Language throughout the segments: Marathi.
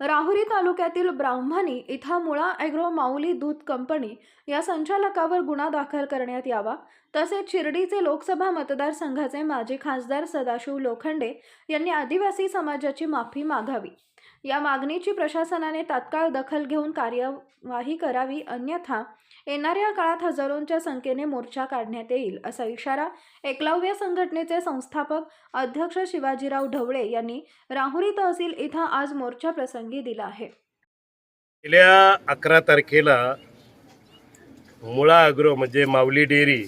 राहुरी तालुक्यातील ब्राह्मणी इथं मुळा ॲग्रो माऊली दूध कंपनी या संचालकावर गुन्हा दाखल करण्यात यावा. तसेच शिर्डीचे लोकसभा मतदारसंघाचे माजी खासदार सदाशिव लोखंडे यांनी आदिवासी समाजाची माफी मागावी. या मागणीची प्रशासनाने तात्काळ दखल घेऊन कार्यवाही करावी अन्यथा येणाऱ्या काळात हजारोंच्या संख्येने मोर्चा काढण्यात येईल असा इशारा एकलव्य संघटनेचे संस्थापक अध्यक्ष शिवाजीराव ढवळे यांनी राहुरी तहसील इथं आज मोर्चा प्रसंगी दिला आहे गेल्या अकरा तारखेला मुळा अग्रो म्हणजे माऊली डेअरी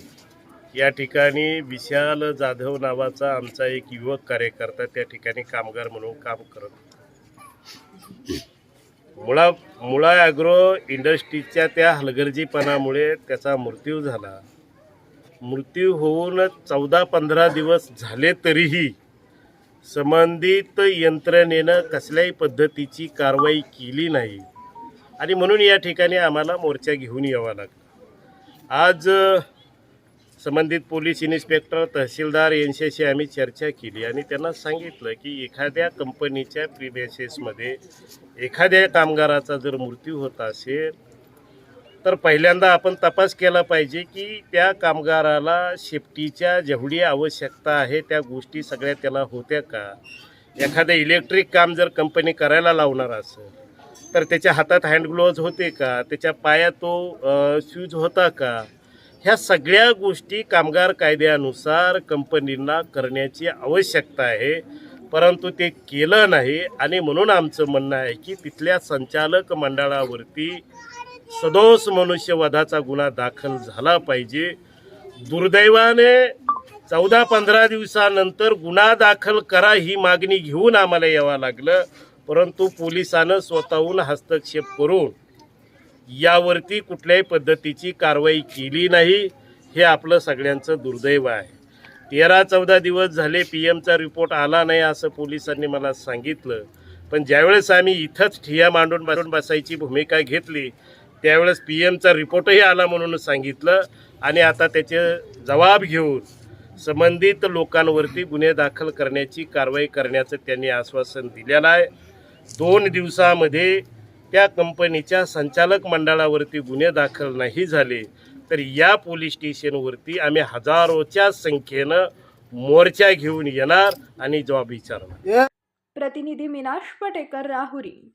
या ठिकाणी विशाल जाधव नावाचा आमचा एक युवक कार्यकर्ता त्या ठिकाणी कामगार म्हणून काम करत होता. मुळा मुळा ॲग्रो इंडस्ट्रीजच्या त्या हलगर्जीपणामुळे त्याचा मृत्यू झाला. मृत्यू होऊन चौदा पंधरा दिवस झाले तरीही संबंधित यंत्रणेनं कसल्याही पद्धतीची कारवाई केली नाही. आणि म्हणून या ठिकाणी आम्हाला मोर्चा घेऊन यावा लागला. आज संबंधित पोलीस इन्स्पेक्टर तहसीलदार यांच्याशी आम्ही चर्चा केली आणि त्यांना सांगितलं की एखाद्या कंपनीच्या प्रिबेसेसमध्ये एखाद्या कामगाराचा जर मृत्यू होत असेल तर पहिल्यांदा आपण तपास केला पाहिजे की त्या कामगाराला सेफ्टीच्या जेवढी आवश्यकता आहे त्या गोष्टी सगळ्या त्याला होत्या का? एखादं इलेक्ट्रिक काम जर कंपनी करायला लावणार असेल तर त्याच्या हातात हँडग्लोव्ज होते का? त्याच्या पायात तो शूज होता का? ह्या सगळ्या गोष्टी कामगार कायद्यानुसार कंपनींना करण्याची आवश्यकता आहे. परंतु ते केलं नाही आणि म्हणून आमचं म्हणणं आहे की तिथल्या संचालक मंडळावरती सदोष मनुष्यवधाचा गुन्हा दाखल झाला पाहिजे. दुर्दैवाने चौदा पंधरा दिवसानंतर गुन्हा दाखल करा ही मागणी घेऊन आम्हाला यावं लागलं. परंतु पोलिसानं स्वतःहून हस्तक्षेप करून यावरती कुठल्याही पद्धतीची कारवाई केली नाही हे आपलं सगळ्यांचं दुर्दैव आहे. तेरा चौदा दिवस झाले पी एमचा रिपोर्ट आला नाही असं पोलिसांनी मला सांगितलं. पण ज्यावेळेस आम्ही इथंच ठिया मांडून मांडून बसायची भूमिका घेतली त्यावेळेस पी एमचा रिपोर्टही आला म्हणून सांगितलं आणि आता त्याचे जबाब घेऊन संबंधित लोकांवरती गुन्हे दाखल करण्याची कारवाई करण्याचं त्यांनी आश्वासन दिलेलं आहे. दोन दिवसामध्ये त्या कंपनीच्या संचालक मंडळावरती गुन्हे दाखल नाही झाले तर या पोलीस स्टेशनवरती आम्ही हजारोच्या संख्येनं मोर्चा घेऊन येणार आणि जॉब विचारणार. प्रतिनिधी मिनाश पटेकर राहुरी.